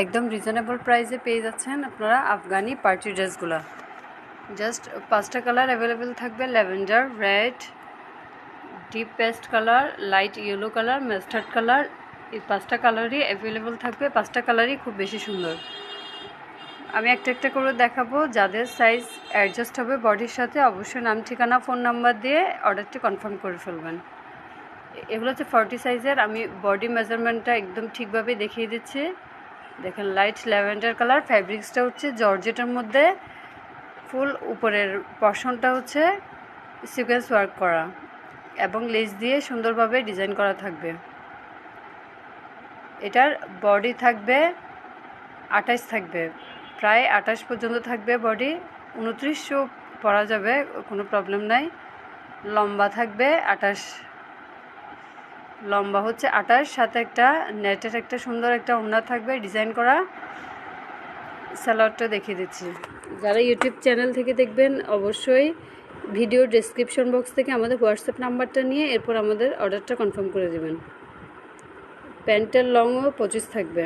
একদম রিজনেবল প্রাইসে পেয়ে যাচ্ছেন আপনারা আফগানি পার্টি ড্রেসগুলো জাস্ট পাঁচটা কালার অ্যাভেলেবেল থাকবে lavender red deep paste colour light yellow colour mustard colour এই পাঁচটা কালারই অ্যাভেলেবেল থাকবে। পাঁচটা কালারই খুব বেশি সুন্দর। আমি একটা একটা করে দেখাবো, যাদের সাইজ অ্যাডজাস্ট হবে বডির সাথে, অবশ্যই নাম, ঠিকানা ফোন নাম্বার দিয়ে অর্ডারটি কনফার্ম করে ফেলবেন। এগুলো হচ্ছে ফর্টি সাইজের আমি বডি মেজারমেন্টটা একদম ঠিকভাবে দেখিয়ে দিচ্ছি। দেখেন লাইট ল্যাভেন্ডার কালার ফ্যাব্রিক্সটা হচ্ছে জর্জেটের মধ্যে ফুল উপরের পশনটা হচ্ছে সিকোয়েন্স ওয়ার্ক করা এবং লেস দিয়ে সুন্দরভাবে ডিজাইন করা থাকবে। এটার বডি থাকবে আঠাশ থাকবে, প্রায় আঠাশ পর্যন্ত থাকবে বডি উনত্রিশশো পরা যাবে, কোনো প্রবলেম নাই। লম্বা থাকবে আঠাশ লম্বা হচ্ছে আঠাশ সাথে একটা নেটের একটা সুন্দর একটা ওড়না থাকবে, ডিজাইন করা। স্যালাডটা দেখিয়ে দিচ্ছি। যারা ইউটিউব চ্যানেল থেকে দেখবেন, অবশ্যই ভিডিও ডেসক্রিপশন বক্স থেকে আমাদের হোয়াটসঅ্যাপ নাম্বারটা নিয়ে এরপর আমাদের অর্ডারটা কনফার্ম করে দেবেন। প্যান্টের লংও পঁচিশ থাকবে।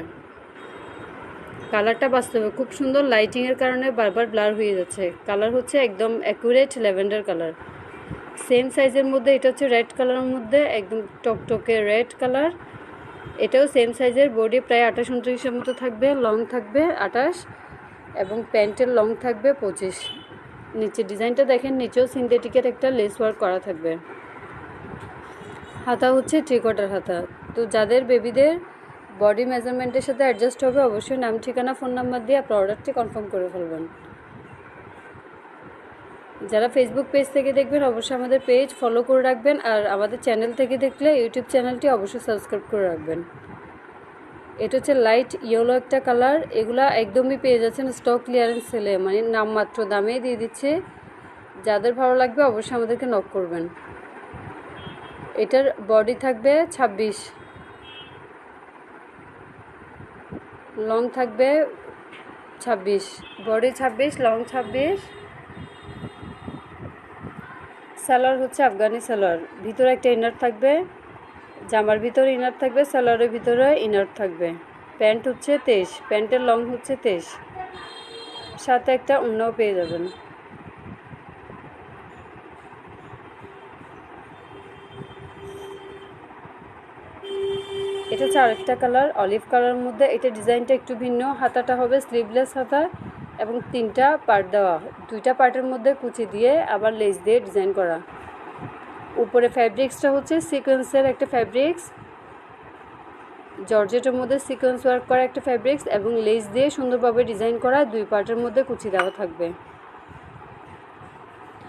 কালারটা বাস্তবে, খুব সুন্দর লাইটিংয়ের কারণে বারবার ব্লার হয়ে যাচ্ছে। কালার হচ্ছে একদম অ্যাকুরেট ল্যাভেন্ডার কালার সেম সাইজের মধ্যে, এটা হচ্ছে রেড কালারের মধ্যে, একদম টকটকে রেড কালার এটাও সেম সাইজের বডি প্রায় আঠাশ উনত্রিশের মতো থাকবে লং থাকবে আঠাশ, এবং প্যান্টের লং থাকবে পঁচিশ। নিচে ডিজাইনটা দেখেন, নিচেও সিনথেটিকের একটা লেস ওয়ার্ক করা থাকবে। হাতা হচ্ছে ট্রিকটার হাতা। তো যাদের বেবিদের বডি মেজারমেন্টের সাথে অ্যাডজাস্ট হবে, অবশ্যই নাম, ঠিকানা ফোন নাম্বার দিয়ে আপনার অর্ডারটি কনফার্ম করে ফেলবেন। যারা ফেসবুক পেজ থেকে দেখবেন, অবশ্যই আমাদের পেজ ফলো করে রাখবেন আর আমাদের চ্যানেল থেকে দেখলে ইউটিউব চ্যানেলটি অবশ্যই সাবস্ক্রাইব করে রাখবেন। এটা হচ্ছে লাইট ইয়েলো একটা কালার এগুলা একদমই পেয়ে যাচ্ছেন স্টক ক্লিয়ারেন্স সেলে মানে নামমাত্র দামে দিয়ে দিচ্ছে। যাদের ভালো লাগবে অবশ্যই আমাদেরকে নক করবেন। এটার বডি থাকবে ২৬ লং থাকবে ২৬ বডি ২৬ লং ২৬ সালোয়ার হচ্ছে আফগানি সালোয়ার। ভিতরে একটা ইনার থাকবে, জামার ভিতরে ইনার থাকবে, সালোয়ারের ভিতরে ইনার থাকবে। প্যান্ট হচ্ছে তেইশ, প্যান্টের লং হচ্ছে তেইশ। সাথে একটা অন্যও পেয়ে যাবেন। এটা হচ্ছে আরেকটা কালার অলিভ কালারের মধ্যে। এটা ডিজাইনটা একটু ভিন্ন, হাতাটা হবে স্লিভলেস হাতা। এবং তিনটা পার্ট দেওয়া। দুইটা পার্টের মধ্যে কুচি দিয়ে আবার লেস দিয়ে ডিজাইন করা। উপরে ফ্যাব্রিক্সটা হচ্ছে সিকোয়েন্সের একটা ফ্যাব্রিক্স জর্জেটের মধ্যে সিকোয়েন্স ওয়ার্ক করা একটা ফ্যাব্রিক্স এবং লেস দিয়ে সুন্দরভাবে ডিজাইন করা দুই পার্টের মধ্যে কুচি দেওয়া থাকবে।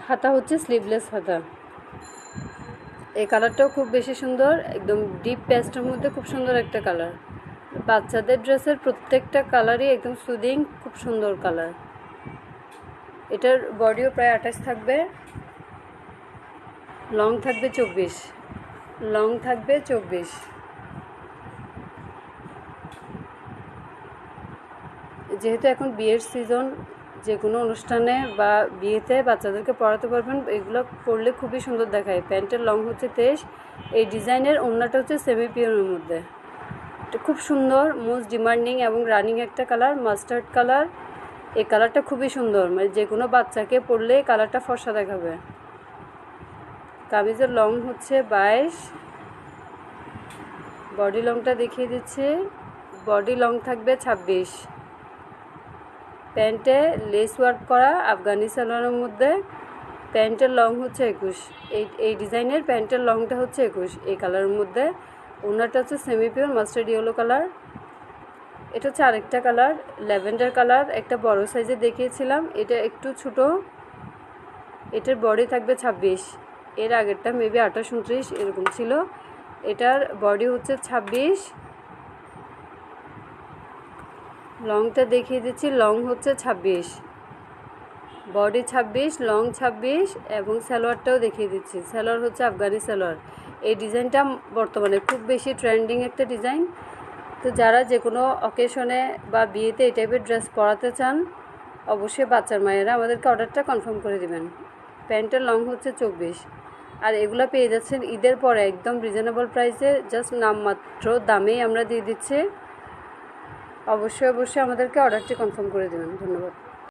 হাতা হচ্ছে স্লিভলেস হাতা। এই কালারটাও খুব বেশি সুন্দর, একদম ডিপ প্যাস্টের মধ্যে খুব সুন্দর একটা কালার বাচ্চাদের ড্রেসের প্রত্যেকটা কালারই একদম সুদিং খুব সুন্দর কালার এটার বডিও প্রায় আঠাশ থাকবে লং থাকবে চব্বিশ লং থাকবে চব্বিশ। যেহেতু এখন বিয়ের সিজন যে কোনো অনুষ্ঠানে বা বিয়েতে বাচ্চাদেরকে পড়াতে পারবেন, এগুলো পরলে খুবই সুন্দর দেখায়। প্যান্টের লং হচ্ছে তেইশ, এই ডিজাইনের ওড়নাটা হচ্ছে সেমি পিওরের মধ্যে। খুব সুন্দর মোস্ট ডিমান্ডিং এবং রানিং একটা কালার মাস্টার্ড কালার এই কালারটা খুবই সুন্দর মানে যে কোনো বাচ্চাকে পরলে কালারটা ফর্সা দেখাবে। কামিজের লং হচ্ছে বাইশ। বডি লংটা দেখিয়ে দিচ্ছি। বডি লং থাকবে ছাব্বিশ। প্যান্টে লেস ওয়ার্ক করা আফগানি সালোয়ারের মধ্যে। প্যান্টের লং হচ্ছে একুশ। এই এই ডিজাইনের প্যান্টের লংটা হচ্ছে একুশ। এই কালারের মধ্যে ওনারটা হচ্ছে semi pure mustard yellow colour এটা হচ্ছে আরেকটা কালার ল্যাভেন্ডার কালার একটা বড় সাইজে দেখিয়েছিলাম, এটা একটু ছোট, এটার বডি থাকবে ছাব্বিশ, এর আগেরটা মেবি আঠাশ উনত্রিশ, এরকম ছিল, এটার বডি হচ্ছে ছাব্বিশ লংটা দেখিয়ে দিচ্ছি লং হচ্ছে ছাব্বিশ বডি ছাব্বিশ লং ছাব্বিশ, এবং সালোয়ারটাও দেখিয়ে দিচ্ছি, সালোয়ার হচ্ছে আফগানি সালোয়ার এই ডিজাইনটা বর্তমানে খুব বেশি ট্রেন্ডিং একটা ডিজাইন। তো যারা যে কোনো অকেশনে বা বিয়েতে এই টাইপের ড্রেস পরাতে চান, অবশ্যই বাচ্চার মায়েরা আমাদেরকে অর্ডারটা কনফার্ম করে দেবেন। প্যান্টের লং হচ্ছে চব্বিশ। আর এগুলো পেয়ে যাচ্ছেন ঈদের পরে একদম রিজনেবল প্রাইসে জাস্ট নামমাত্র দামেই আমরা দিয়ে দিচ্ছি। অবশ্যই অবশ্যই আমাদেরকে অর্ডারটি কনফার্ম করে দেবেন। ধন্যবাদ।